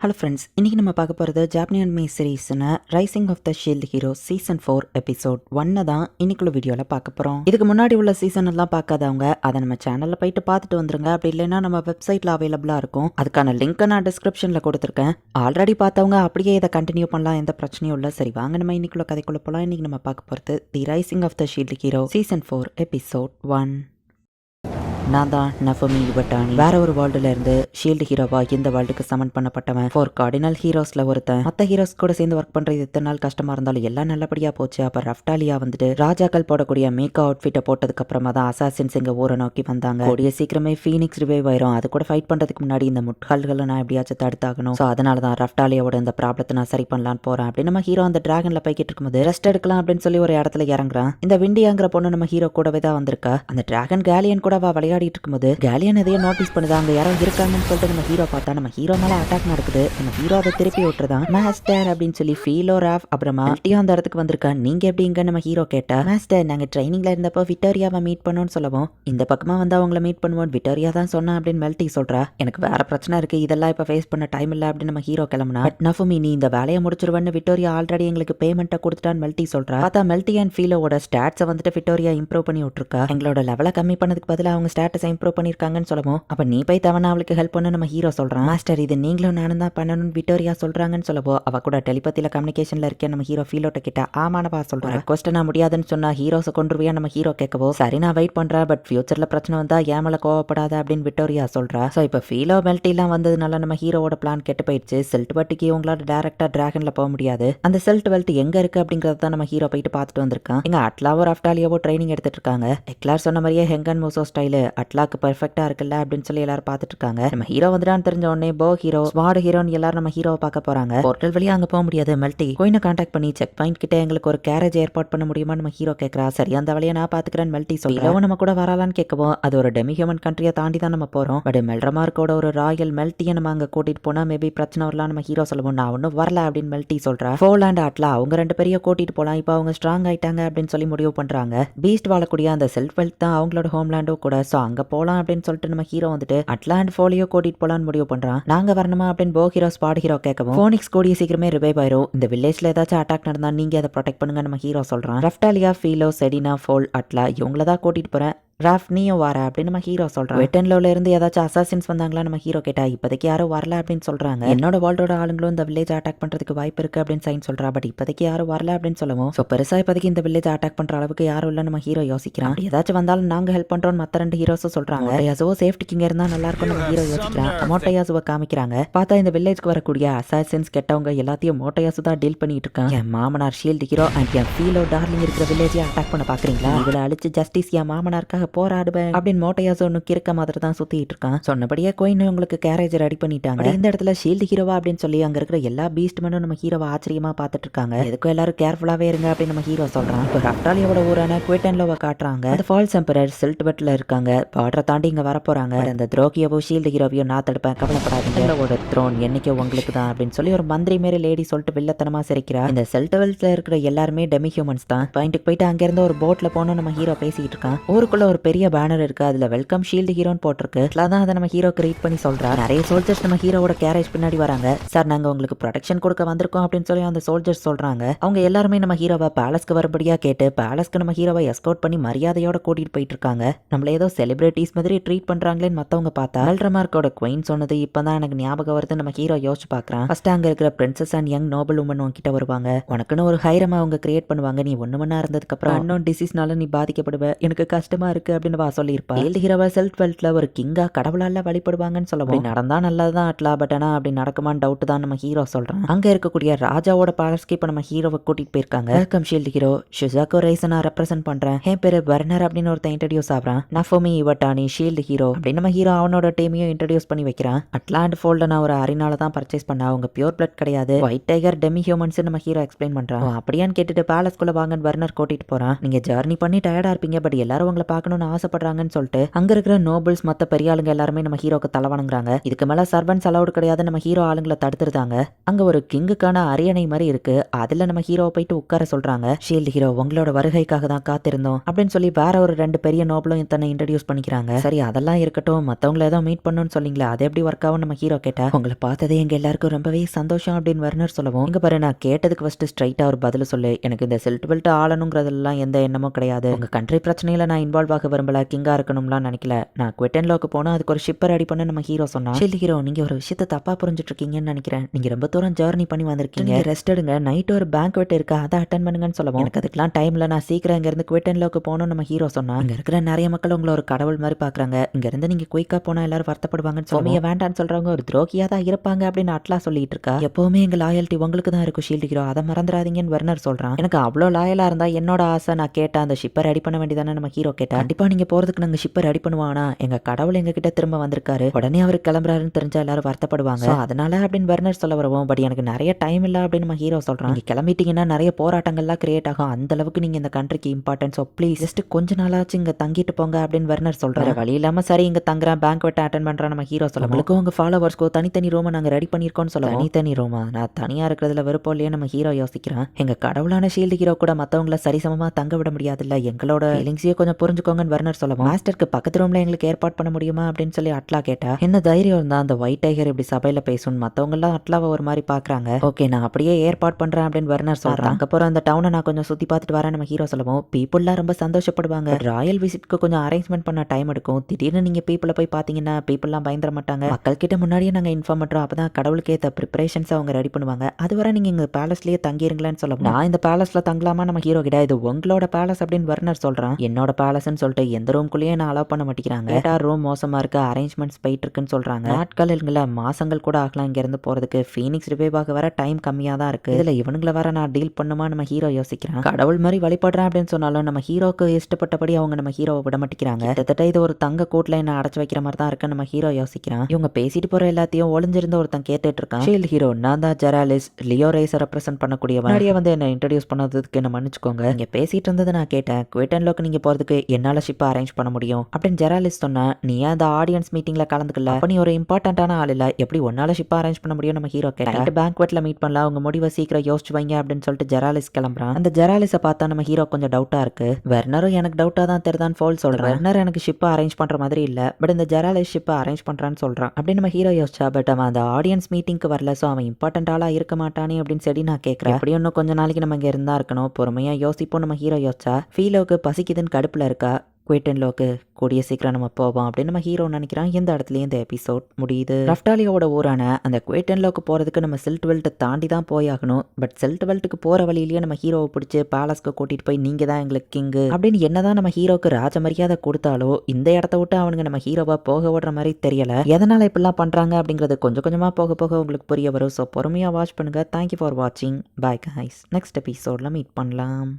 Hello friends இன்றைக்கி நம்ம பார்க்க போகிறது ஜாப்னியன் மே சீரீஸ்னு rising of the shield hero season four episode ஒன்னை தான் இன்னைக்குள்ள வீடியோவில் பார்க்க போகிறோம் இதுக்கு முன்னாடி உள்ள சீசன் எல்லாம் பார்க்காதவங்க அதை நம்ம சேனலில் போயிட்டு பார்த்துட்டு வந்துருங்க. அப்படி இல்லைன்னா நம்ம வெப்சைட்டில் அவைலபிளாக இருக்கும். அதுக்கான லிங்க்கை நான் டிஸ்கிரிப்ஷனில் கொடுத்துருக்கேன். ஆல்ரெடி பார்த்தவங்க அப்படியே இதை கண்டினியூ பண்ணலாம். எந்த பிரச்சனையும் இல்லை. சரி வாங்க நம்ம இன்னைக்குள்ள கதைக்குள்ள போகலாம் இன்னைக்கு நம்ம பார்க்க போகிறது the rising of the shield hero season four episode one நான் தான் நஃபமி இவட்டானி. வேற ஒரு வேர்ல்டுல இருந்து ஷீல்டு ஹீரோவா இந்த வேர்ல்டுக்கு சமன் பண்ணப்பட்டவன். ஃபோர் கார்டினல் ஹீரோஸ்ல ஒருத்தன். மத்த ஹீரோஸ் கூட சேர்ந்து ஒர்க் பண்றது எத்தனை நாள் கஷ்டமா இருந்தாலும் எல்லாம் நல்லபடியா போச்சு. அப்ப ரஃப்டாலியா வந்துட்டு ராஜாக்கள் போடக்கூடிய மேக்கா அவுட்ஃபிட்டை போட்டதுக்கு அப்புறமா தான் அசாசின்ஸ் இங்க ஊரை நோக்கி வந்தாங்க. கூடிய சீக்கிரமே ஃபீனிக்ஸ் ரிவைவ் ஆயிரும். அது கூட ஃபைட் பண்றதுக்கு முன்னாடி இந்த முட்கால்களை நான் எப்படியாச்சும் தடுத்தாகணும். ஸோ அதனால தான் ரஃப்டாலியாவோட இந்த ப்ராப்ளத்தை நான் சரி பண்ணலான்னு போறேன். அப்படின்னு நம்ம ஹீரோ அந்த டிராகன்ல போய்கிட்டு இருக்கும்போது ரெஸ்ட் எடுக்கலாம் அப்படின்னு சொல்லி ஒரு இடத்துல இறங்குறான். இந்த விண்டியாங்கிற பொண்ணு நம்ம ஹீரோ கூடவே தான் வந்திருக்கா. அந்த டிராகன் கேலியன் கூட அவ விளையாடிட்டு இருக்கும்போது கேலியன் எதையோ நோட்டீஸ் பண்ணுது அங்க யாரோ இருக்காங்கன்னு சொல்லிட்டு நம்ம ஹீரோ பார்த்தா நம்ம ஹீரோ மேல அட்டாக் நடக்குது. நம்ம ஹீரோ அதை திருப்பி விட்டுறதான் மாஸ்டர் அப்படின்னு சொல்லி ஃபீலோ ராஃப் அப்புறமா மெல்ட்டியும் அந்த இடத்துக்கு வந்திருக்கா. நீங்க எப்படிங்க நம்ம ஹீரோ கேட்டா மாஸ்டர் நாங்க ட்ரைனிங்ல இருந்தப்போ விக்டோரியாவை மீட் பண்ணோம்னு சொல்லவும் இந்த பக்கமா வந்து அவங்கள மீட் பண்ணுவோம் விக்டோரியா தான் சொன்னா அப்படின்னு மெல்ட்டி சொல்றா. எனக்கு வேற பிரச்சனை இருக்கு. இதெல்லாம் இப்ப ஃபேஸ் பண்ண டைம் இல்ல அப்படின்னு நம்ம ஹீரோ கிளம்புனா பட் நஃபுமி நீ இந்த வேலையை முடிச்சிருவன்னு விக்டோரியா ஆல்ரெடி எங்களுக்கு பேமெண்ட்டை கொடுத்துட்டான்னு மெல்டி சொல்றா. பார்த்தா மெல்டி அண்ட் ஃபீலோட ஸ்டாட்ஸை வந்துட்டு விக்டோரியா இம்ப்ரூவ் பண்ணி விட்டுருக்கா. எங்களோட லெவலை கம்மி பண்ணதுக்கு பதிலாக அவங்க ஸ்டேட்டஸை இம்ப்ரூவ் பண்ணியிருக்காங்கன்னு சொல்லவும் அப்போ நீ போய் தவணை அவளுக்கு ஹெல்ப் பண்ண நம்ம ஹீரோ சொல்கிறான் மாஸ்டர் இது நீங்களும் நானும் தான் பண்ணணும்னு விட்டோரியா சொல்கிறாங்கன்னு சொல்லவோ அவள் கூட டெலிபத்தியில் கம்யூனிகேஷனில் இருக்கேன் நம்ம ஹீரோ ஃபீலோட்ட கிட்ட ஆமானவா சொல்கிறேன் ரெக்வஸ்ட் நான் முடியாதுன்னு சொன்னால் ஹீரோஸை கொண்டுருவியா நம்ம ஹீரோ கேட்கவோ? சரி நான் வெயிட் பண்ணுறேன் பட் ஃபியூச்சரில் பிரச்சனை வந்தால் ஏன் மேலே கோவப்படாத அப்படின்னு விட்டோரியா சொல்கிறா ஸோ இப்போ ஃபீலோ மெல்ட்டிலாம் வந்ததுனால நம்ம ஹீரோவோட பிளான் கெட்டு போயிடுச்சு. செல்ட் பட்டிக்கு உங்களால் டேரக்டாக டிராகனில் போக முடியாது. அந்த செல்ட் வெல்ட் எங்கே இருக்குது அப்படிங்கிறத தான் நம்ம ஹீரோ போயிட்டு பார்த்துட்டு வந்திருக்கான். எங்கள் அட்லாவோ அஃப்டாலியாவோ ட்ரைனிங் எடுத்துட்டு இருக்காங்க. எக்லார் சொன்ன மாதிரியே ஹெங்கன் மூசோ ஸ்டைலு அட்லாக்கு பர்ஃபெக்டாக இருக்குல்ல அப்படின்னு சொல்லி எல்லாரும் பார்த்துட்டு இருக்காங்க நம்ம ஹீரோ வந்துடான்னு தெரிஞ்ச உடனே போ ஹீரோ ஸ்வாட் ஹீரோன்னு எல்லாரும் நம்ம ஹீரோவை பார்க்க போறாங்க. போர்ட்டல் வழியா அங்க போக முடியாது மெல்டி கோயினை கான்டாக்ட் பண்ணி செக் பாயிண்ட் கிட்ட எங்களுக்கு ஒரு கேரேஜ் ஏற்பாடு பண்ண முடியுமா நம்ம ஹீரோ கேட்கறா சரி அந்த வழியை நான் பாத்துக்கிறேன் மெல்டி சொல்லவும் நம்ம கூட வரலான்னு கேட்கவும் அது ஒரு டெமி ஹியூமன் கண்ட்ரியை தாண்டி தான் நம்ம போறோம். பட் மெல்ரமார்க்கோட ஒரு ராயல் மெல்ட்டியை நம்ம அங்க கூட்டிட்டு போனா மேபி பிரச்சனை வரலாம் நம்ம ஹீரோ சொல்லுவோம். நான் ஒன்றும் வரல அப்படின்னு மெல்டி சொல்றா. ஃபோலாண்ட் ஆட்லா அவங்க ரெண்டு பேரையும் கூட்டிட்டு போலாம். இப்போ அவங்க ஸ்ட்ராங் ஆயிட்டாங்க அப்படின்னு சொல்லி முடிவு பண்றாங்க. பீஸ்ட் வாழக்கூடிய அந்த செல்ஃப் வெல்த் தான் அவங்களோட ஹோம்லேண்டும் கூட. ஸோ அங்க போலாம் அப்படின்னு சொல்லிட்டு நம்ம ஹீரோ வந்துட்டு அட்லாண்ட் ஃபோலியோ கூட்டிட்டு போலான்னு முடிவு பண்றான். நாங்க வரணுமா? அப்படின்னு போ ஹீரோ ஸ்பாட் ஹீரோ கேட்கவும் ஃபோனிக்ஸ் கூடிய சீக்கிரமே ரிவைவ் ஆயிரும். இந்த வில்லேஜ்ல ஏதாச்சும் அட்டாக் நடந்தால் நீங்க அதை ப்ரொடெக்ட் பண்ணுங்க நம்ம ஹீரோ சொல்றான். ரஃப்டாலியா ஃபீலோ செடினா ஃபோல் அட்லா இவங்கள தான் கூட்டிட்டு போகிறேன் ராஃப் நீயும் வர அப்படின்னு நம்ம ஹீரோ சொல்றான். வெட்டன்லோல இருந்து ஏதாச்சும் அசாசின்ஸ் வந்தாங்களா நம்ம ஹீரோ கேட்டா இப்போதைக்கு யாரும் வரல அப்படின்னு சொல்றாங்க. என்னோட வேர்ல்டோட ஆளுங்களும் இந்த வில்லேஜ் அட்டாக் பண்றதுக்கு வாய்ப்பு இருக்கு அப்படின்னு சைன் சொல்றா. பட் இப்போதைக்கு யாரும் வரல அப்படின்னு சொல்லவும் ஸோ பெருசா இப்போதைக்கு இந்த வில்லேஜ் அட்டாக் பண்ற அளவுக்கு யாரும் இல்ல நம்ம ஹீரோ யோசிக்கிறான். ஏதாச்சும் வந்தாலும் நாங்க ஹெல்ப் பண்றோம் மத்த ரெண்டு ஹீரோஸும் சொல்றாங்க. யாசோ சேஃப்டிக்கு இங்க இருந்தா நல்லா இருக்கும் நம்ம ஹீரோ யோசிக்கிறான். மோட்டையாசுவை காமிக்கிறாங்க. பார்த்தா இந்த வில்லேஜ்க்கு வரக்கூடிய அசாசின்ஸ் கெட்டவங்க எல்லாத்தையும் மோட்டையாசு தான் டீல் பண்ணிட்டு இருக்கான். என் மாமனார் ஷீல்டு ஹீரோ அண்ட் என் ஃபீலோ டார்லிங் இருக்கிற வில்லேஜை அட்டாக் பண்ண பாக்குறீங்களா? இதுல அழிச்சு ஜஸ்டிஸ் என் மாமனாருக்காக போராடுவேன் அப்படின்னு மோட்டையாசு ஒன்று கிறுக்க மாதிரி தான் சுத்திட்டு இருக்கான். சொன்னபடியே கோயின் உங்களுக்கு கேரேஜ் ரெடி பண்ணிட்டாங்க. இந்த இடத்துல ஷீல்டு ஹீரோவா அப்படின்னு சொல்லி அங்க இருக்கிற எல்லா பீஸ்ட் மேனும் நம்ம ஹீரோவை ஆச்சரியமா பார்த்துட்டு இருக்காங்க. எதுக்கும் எல்லாரும் கேர்ஃபுல்லாவே இருங்க அப்படின்னு நம்ம ஹீரோ சொல்றான். இப்போ ரப்டாலியோட ஊரான குவேட்டன்லோவை காட்டுறாங்க. அந்த ஃபால்ஸ் எம்பரர் சில்ட் பெட்ல இருக்காங்க. பார்டரை தாண்டி இங்க வர போறாங்க. அந்த துரோகியவோ ஷீல்டு ஹீரோவையும் நான் தடுப்பேன். கவலைப்படாதீங்க. உங்களோட த்ரோன் என்னைக்கோ உங்களுக்கு தான் அப்படின்னு சொல்லி ஒரு மந்திரி மாரி லேடி சொல்லிட்டு வில்லத்தனமா சிரிக்கிறா. இந்த செல்டவெல்ஸ்ல இருக்கிற எல்லாருமே டெமி ஹியூமன்ஸ் தான் பாயிண்ட்டுக்கு போயிட்டு அங்க இருந்து ஒரு போட்ல போனோம் நம்ம ஹீரோ பேசிட்டு இருக்கான். ஊருக்குள்ள ஒரு பெரிய பேனர் இருக்கு. அதுல வெல்கம் ஷீல்டு ஹீரோன்னு போட்டிருக்கு. அதான் அதை நம்ம ஹீரோ கிரியேட் பண்ணி சொல்றா நிறைய சோல்ஜர்ஸ் நம்ம ஹீரோவோட கேரேஜ் பின்னாடி வராங்க. சார் நாங்க உங்களுக்கு ப்ரொடெக்ஷன் கொடுக்க வந்திருக்கோம் அப்படின்னு சொல்லி அந்த சோல்ஜர்ஸ் சொல்றாங்க. அவங்க எல்லாருமே நம்ம ஹீரோவை பேலஸ்க்கு வரும்படியா கேட்டு பேலஸ்க்கு நம்ம ஹீரோவை எஸ்கவுட் பண்ணி மரியாதையோட கூட்டிட்டு போயிட்டு இருக்காங்க. நம்மள ஏதோ செலிபிரிட்டிஸ் மாதிரி ட்ரீட் பண்றாங்களேன்னு மத்தவங்க பார்த்தா அல்ட்ரமார்க்கோட குயின் சொன்னது இப்பதான் எனக்கு ஞாபகம் வருது. நம்ம ஹீரோ யோசிச்சு பாக்குறான் ஃபர்ஸ்ட் அங்க இருக்கிற princess and young noble woman உங்ககிட்ட வருவாங்க. உனக்குன்னு ஒரு ஹைரமா அவங்க கிரியேட் பண்ணுவாங்க. நீ ஒண்ணு மணி இருந்ததுக்கு அப்புறம் அன்னோன் டிசீஸ்னால நீ பாதிக்கப்படுவ. எனக்கு கஷ்டமா இருக்கு. அப்படின்னு வா சொல்லியிருப்பா. ஏழு ஹீரோவா செல்ஃப் வெல்த்ல ஒரு கிங்கா கடவுளால வழிபடுவாங்கன்னு சொல்ல அப்படி நடந்தா நல்லதுதான் அட்லா பட் ஆனா அப்படி நடக்குமான்னு டவுட் தான் நம்ம ஹீரோ சொல்றான். அங்க இருக்கக்கூடிய ராஜாவோட பேலஸ்க்கு இப்ப நம்ம ஹீரோவை கூட்டிட்டு போயிருக்காங்க. வெல்கம் ஷீல்டு ஹீரோ ஷுசாக்கோ ரைஸ் நான் ரெப்ரசென்ட் பண்றேன். என் பேரு பர்னர் அப்படின்னு ஒருத்தன் இன்ட்ரடியூஸ் ஆகிறான். நஃபோமி இவட்டானி ஷீல்டு ஹீரோ அப்படின்னு நம்ம ஹீரோ அவனோட டீமையும் இன்ட்ரடியூஸ் பண்ணி வைக்கிறான். அட்லாண்ட் ஃபோல்ட நான் ஒரு அரினால தான் பர்ச்சேஸ் பண்ண. அவங்க பியூர் பிளட் கிடையாது. ஒயிட் டைகர் டெமி ஹியூமன்ஸ் நம்ம ஹீரோ எக்ஸ்பிளைன் பண்றான். அப்படியான்னு கேட்டுட்டு பேலஸ்குள்ள வாங்கன்னு வர்னர் கூட்டிட்டு போறான். நீங்க ஜர்னி பண்ணி டயர்டா இருப்பீங்க பட் எல்லாரும் உங்களை பார்க்கணும் பார்க்கணும்னு ஆசைப்படுறாங்கன்னு சொல்லிட்டு அங்க இருக்கிற நோபல்ஸ் மத்த பெரிய ஆளுங்க எல்லாருமே நம்ம ஹீரோக்கு தலைவணுங்கிறாங்க. இதுக்கு மேல சர்வன்ஸ் அலவுட் கிடையாது. நம்ம ஹீரோ ஆளுங்களை தடுத்துருந்தாங்க அங்க ஒரு கிங்குக்கான அரியணை மாதிரி இருக்கு. அதுல நம்ம ஹீரோவை போயிட்டு உட்கார சொல்றாங்க. ஷீல்டு ஹீரோ உங்களோட வருகைக்காக தான் காத்திருந்தோம். அப்படின்னு சொல்லி வேற ஒரு ரெண்டு பெரிய நோபலும் தன்னை இன்ட்ரடியூஸ் பண்ணிக்கிறாங்க. சரி அதெல்லாம் இருக்கட்டும். மத்தவங்கள ஏதோ மீட் பண்ணணும்னு சொன்னீங்களே அது எப்படி ஒர்க் ஆகும் நம்ம ஹீரோ கேட்டா உங்களை பார்த்ததே எங்க எல்லாருக்கும் ரொம்பவே சந்தோஷம் அப்படின்னு வர்னர் சொல்லவும். இங்க பாரு நான் கேட்டதுக்கு ஃபர்ஸ்ட் ஸ்ட்ரைட்டா ஒரு பதில் சொல்லு. எனக்கு இந்த செல்ட் பெல்ட் ஆளணுங்கிறதெல்லாம் எந்த எண்ணமும் கிடையாது. உங்க கண்ட்ரி பிரச்சனையில நான் இன்வால்வ் ஆக விரும்பல கிங்கா இருக்கணும்லாம் நினைக்கல. நான் குவிட்டன்லோக்கு போனா அதுக்கு ஒரு ஷிப்பர் ரெடி பண்ண நம்ம ஹீரோ சொன்னா ஷில் ஹீரோ நீங்க ஒரு விஷயத்தை தப்பா புரிஞ்சுட்டு இருக்கீங்கன்னு நினைக்கிறேன். நீங்க ரொம்ப தூரம் ஜேர்னி பண்ணி வந்திருக்கீங்க. ரெஸ்ட் எடுங்க. நைட் ஒரு பேங்க் வெட் இருக்கு? அதை அட்டன் பண்ணுங்கன்னு சொல்லவும். எனக்கு அதுக்கெல்லாம் டைம்ல நான் சீக்கிரம் இங்க இருந்து குவிட்டன்லோக்கு போகணும் நம்ம ஹீரோ சொன்னா இங்க இருக்கிற நிறைய மக்கள் உங்களை ஒரு கடவுள் மாதிரி பாக்குறாங்க இங்க இருந்து நீங்க குயிக்கா போனா எல்லாரும் வருத்தப்படுவாங்கன்னு சொல்லுவீங்க வேண்டாம்னு சொல்றவங்க ஒரு துரோகியா தான் இருப்பாங்க அப்படின்னு அட்லா சொல்லிட்டு இருக்கா? எப்பவுமே எங்க லாயல்ட்டி உங்களுக்கு தான் இருக்கும் ஷீல்டு ஹீரோ அதை மறந்துடாதீங்கன்னு வர்னர் சொல்றான். எனக்கு அவ்வளோ லாயலா இருந்தா என்னோட ஆசை நான் கேட்டேன் அந்த ஷிப்பை ரெடி பண்ண வேண்டியதானே நம்ம ஹீரோ கேட்டேன் கண்டிப்பா நீங்க போறதுக்கு நாங்க ஷிப்பை ரெடி பண்ணுவானா எங்க கடவுள் எங்க கிட்ட திரும்ப வந்திருக்காரு. உடனே அவர் கிளம்புறாருன்னு தெரிஞ்சா எல்லாரும் வருத்தப்படுவாங்க. அதனால அப்படின்னு வர்னர் சொல்ல வருவோம். பட் எனக்கு நிறைய டைம் இல்ல அப்படின்னு நம்ம ஹீரோ சொல்றான். நீங்க கிளம்பிட்டீங்கன்னா நிறைய போராட்டங்கள்லாம் கிரியேட் ஆகும். அந்த அளவுக்கு நீங்க இந்த கண்ட்ரிக்கு இம்பார்ட்டன்ஸ் ஸோ ப்ளீஸ் ஜஸ்ட் கொஞ்ச நாளாச்சு இங்க தங்கிட்டு போங்க அப்படின்னு வர்னர் சொல்றாரு. வழி இல்லாம சரி இங்க தங்குறேன். பேங்க் வெட்ட அட்டன் பண்றேன் நம்ம ஹீரோ சொல்ல. உங்களுக்கு உங்க ஃபாலோவர்ஸ்க்கோ தனித்தனி ரூமை நாங்க ரெடி பண்ணிருக்கோம்னு சொல்ல தனித்தனி ரூமா நான் தனியா இருக்கிறதுல விருப்பம் இல்லையே நம்ம ஹீரோ யோசிக்கிறான். எங்க கடவுளான ஷீல்டு ஹீரோ கூட மத்தவங்கள சரிசமமா தங்க விட முடியாதுல்ல. எங்களோட ஃபீலிங்ஸையும் கொஞ்சம் புரிஞ்சுக்கோங்கன்னு வர்னர் சொல்லுவோம் மாஸ்டருக்கு பக்கத்து ரூம்ல எங்களுக்கு ஏற்பாடு பண்ண முடியுமா? அப்படின்னு சொல்லி அட்லா கேட்டா என்ன தைரியம் இருந்தா அந்த ஒயிட் டைகர் இப்படி சபையில பேசும் மத்தவங்க எல்லாம் அட்லாவை ஒரு மாதிரி பாக்குறாங்க. ஓகே நான் அப்படியே ஏற்பாடு பண்றேன் அப்படின்னு வர்னர் சொல்றான். போற அந்த டவுனை நான் கொஞ்சம் சுத்தி பார்த்துட்டு வரேன் நம்ம ஹீரோ சொல்லுவோம் பீப்புள்லாம் ரொம்ப சந்தோஷப்படுவாங்க. ராயல் விசிட்க்கு கொஞ்சம் அரேஞ்ச்மெண்ட் பண்ண டைம் எடுக்கும். திடீர்னு நீங்க பீப்புளை போய் பாத்தீங்கன்னா பீப்புள்லாம் பயந்துட மாட்டாங்க. மக்கள் கிட்ட முன்னாடியே நாங்க இன்ஃபார்ம் பண்றோம். அப்பதான் கடவுளுக்கு ஏத்த ப்ரிப்பரேஷன்ஸ் அவங்க ரெடி பண்ணுவாங்க. அதுவரை நீங்க எங்க பேலஸ்லயே தங்கிருங்களேன்னு சொல்லுவோம் நான் இந்த பேலஸ்ல தங்கலாமா? நம்ம ஹீரோ கிட்ட இது உங்களோட பேலஸ் அப்படின்னு வர்னர் சொல்றான். என்னோட பேலஸ்னு சொல்லிட்டு எந்த ரூம்குள்ளேயே நான் அலோவ் பண்ண மாட்டேங்கிறாங்க? கேட்டா ரூம் மோசமா இருக்கு அரேஞ்ச்மெண்ட்ஸ் போயிட்டு இருக்குன்னு சொல்றாங்க. நாட்கள் இல்லைங்களா மாசங்கள் கூட ஆகலாம் இங்க இருந்து போறதுக்கு. ஃபீனிக்ஸ் ரிவைவ் ஆக வர டைம் கம்மியா தான் இருக்கு. இதுல இவனுங்களை வர நான் டீல் பண்ணுமா? நம்ம ஹீரோ யோசிக்கிறான். கடவுள் மாதிரி வழிபடுறேன் அப்படின்னு சொன்னாலும் நம்ம ஹீரோக்கு இஷ்டப்பட்டபடி அவங்க நம்ம ஹீரோவை விட மாட்டேங்கிறாங்க. கிட்டத்தட்ட இது ஒரு தங்க கூட்டுல என்ன அடைச்சு வைக்கிற மாதிரி தான் இருக்கு நம்ம ஹீரோ யோசிக்கிறான். இவங்க பேசிட்டு போற எல்லாத்தையும் ஒளிஞ்சிருந்த ஒருத்தன் கேட்டுட்டு இருக்கான். ஷீல்ட் ஹீரோ நான் தான் ஜெராலிஸ். Leo ரேஸை represent பண்ணக்கூடியவன். முன்னாடியே வந்து என்ன இன்ட்ரடியூஸ் பண்ணதுக்கு என்ன மன்னிச்சுக்கோங்க. நீங்க பேசிட்டு இருந்தது நான் கேட்டேன். குவேட்டன்லோக்கு நீங்க போறதுக்கு என்னால ஷிப் அரேஞ்ச் பண்ண முடியும். அப்படின்னு ஜெராலிஸ் சொன்னா நீ அந்த ஆடியன்ஸ் மீட்டிங்ல கலந்துக்கல? அப்ப நீ ஒரு இம்பார்ட்டன்டான ஆள் இல்ல. எப்படி ஒன்னால ஷிப் அரேஞ்ச் பண்ண முடியும்? நம்ம ஹீரோ கேட்டேன் பேங்க்வெட்ல மீட் பண்ணலாம். உங்க முடிவை சீக்கிரம் யோசிச்சு வைங்க அப்படின்னு சொல்லிட்டு ஜெராலிஸ் கிளம்புறான். அந்த ஜெராலிஸை பார்த்தா நம்ம ஹீரோ கொஞ்சம் டவுட்டா இருக்கு. வெர்னரும் எனக்கு டவுட்டா தான் தெரிதான் ஃபோல் சொல்றேன். வெர்னர் எனக்கு ஷிப்பை அரேஞ்ச் பண்ற மாதிரி இல்ல. பட் இந்த ஜெராலிஸ் ஷிப்பை அரேஞ்ச் பண்றான்னு சொல்றான். அப்படி நம்ம ஹீரோ யோசிச்சா பட் அவன் அந்த ஆடியன்ஸ் மீட்டிங்க்கு வரல. ஸோ அவன் இம்பார்ட்டன்ட் ஆளா இருக்க மாட்டானே? அப்படின்னு சொல்லி நான் கேட்கறேன் அப்படி இன்னும் கொஞ்ச நாளைக்கு நம்ம இங்க இருந்தா இருக்கணும். பொறுமையா யோசிப்போம் நம்ம ஹீரோ யோசிச்சா ஃபீலோக்கு பசிக்குதுன்னு கடுப்புல இருக்கா? குயிட்டன்லோக்கு கூடிய சீக்கிரம் நம்ம போவோம் அப்படின்னு நம்ம ஹீரோ நினைக்கிறான் இந்த இடத்துலையும் இந்த எபிசோட் முடியுது. ரஃப்டாலியோட ஊரான அந்த குவேட்டன்லோக்கு போகிறதுக்கு நம்ம சில்ட் வெல்ட்டை தாண்டி தான் போயாகணும். பட் சில்ட் வெல்ட்டுக்கு போகிற வழியிலேயே நம்ம ஹீரோவை பிடிச்சி பேலஸ்க்கு கூட்டிகிட்டு போய் நீங்கள் தான் எங்களுக்கு கிங்கு அப்படின்னு என்னதான் நம்ம ஹீரோக்கு ராஜ மரியாதை கொடுத்தாலோ இந்த இடத்த விட்டு அவனுங்க நம்ம ஹீரோவாக போக விடுற மாதிரி தெரியல. எதனால் இப்படிலாம் பண்ணுறாங்க அப்படிங்கிறது கொஞ்சம் கொஞ்சமாக போக போக உங்களுக்கு புரிய வரும். ஸோ பொறுமையாக வாட்ச் பண்ணுங்க. தேங்க்யூ ஃபார் வாட்சிங் பாய் கைஸ் நெக்ஸ்ட் எபிசோட்ல மீட் பண்ணலாம்.